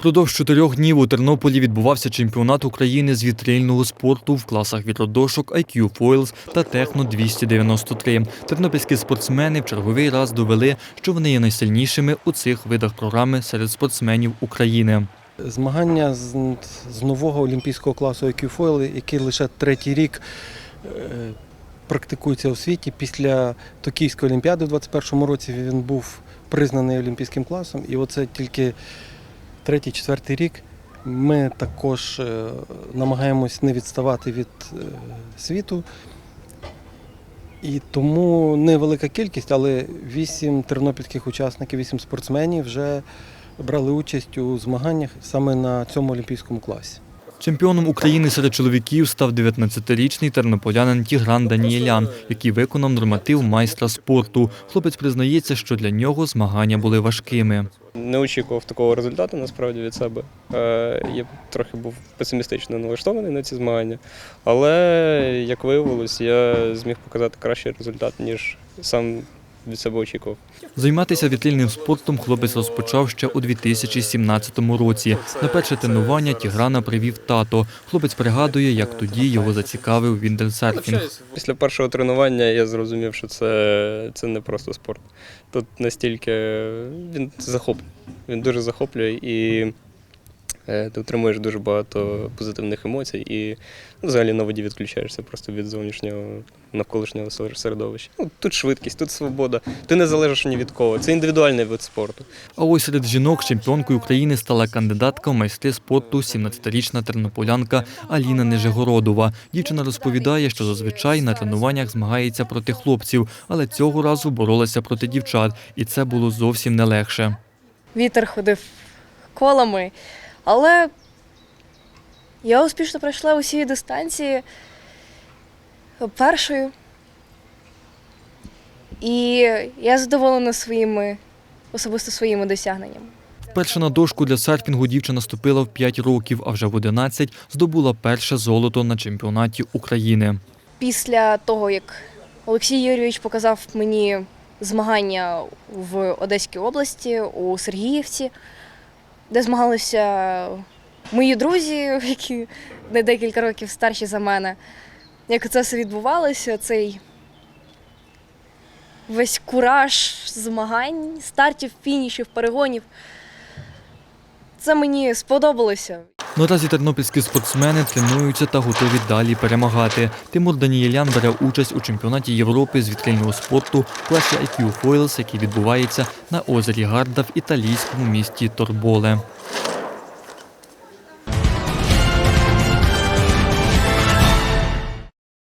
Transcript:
Продовж чотирьох днів у Тернополі відбувався чемпіонат України з вітрильного спорту в класах вітродошок IQ Foils та Техно 293. Тернопільські спортсмени в черговий раз довели, що вони є найсильнішими у цих видах програми серед спортсменів України. Змагання з, нового олімпійського класу IQ Foil, який лише третій рік е, практикується у світі. Після Токійської олімпіади у 2021 році він був признаний олімпійським класом. І оце тільки третій, четвертий рік. Ми також е, намагаємось не відставати від е, світу. І тому невелика кількість, але вісім тернопільських учасників, вісім спортсменів вже брали участь у змаганнях саме на цьому олімпійському класі. Чемпіоном України серед чоловіків став 19-річний тернополянин Тігран Даніелян, який виконав норматив майстра спорту. Хлопець признається, що для нього змагання були важкими. Не очікував такого результату насправді від себе. Е, Я трохи був песимістично налаштований на ці змагання, але як виявилось, я зміг показати кращий результат, ніж сам від себе очікував. Займатися вітрильним спортом хлопець розпочав ще у 2017 році. На перше тренування Тіграна привів тато. Хлопець пригадує, як тоді його зацікавив віндерсерфінг. Після першого тренування я зрозумів, що це, це не просто спорт. Тут настільки він захоплює, він дуже захоплює і ти отримуєш дуже багато позитивних емоцій і ну, взагалі на воді відключаєшся просто від зовнішнього навколишнього середовища. Ну, тут швидкість, тут свобода. Ти не залежиш ні від кого. Це індивідуальний вид спорту. А ось серед жінок чемпіонкою України стала кандидатка в майстри спорту 17-річна тернополянка Аліна Нежегородова. Дівчина розповідає, що зазвичай на тренуваннях змагається проти хлопців, але цього разу боролася проти дівчат, і це було зовсім не легше. вітер ходив колами. Але я успішно пройшла усі дистанції першою. І я задоволена своїми, особисто своїми досягненнями. Вперше на дошку для серфінгу дівчина ступила в 5 років, а вже в 11 здобула перше золото на чемпіонаті України. Після того, як Олексій Юрійович показав мені змагання в Одеській області у Сергіївці, де змагалися мої друзі, які на декілька років старші за мене. Як це все відбувалося, цей весь кураж змагань, стартів, фінішів, перегонів. Це мені сподобалося. Наразі тернопільські спортсмени тренуються та готові далі перемагати. Тимур Данієлян бере участь у чемпіонаті Європи з вітрильного спорту класі IQ Foils, який відбувається на озері Гарда в італійському місті Торболе.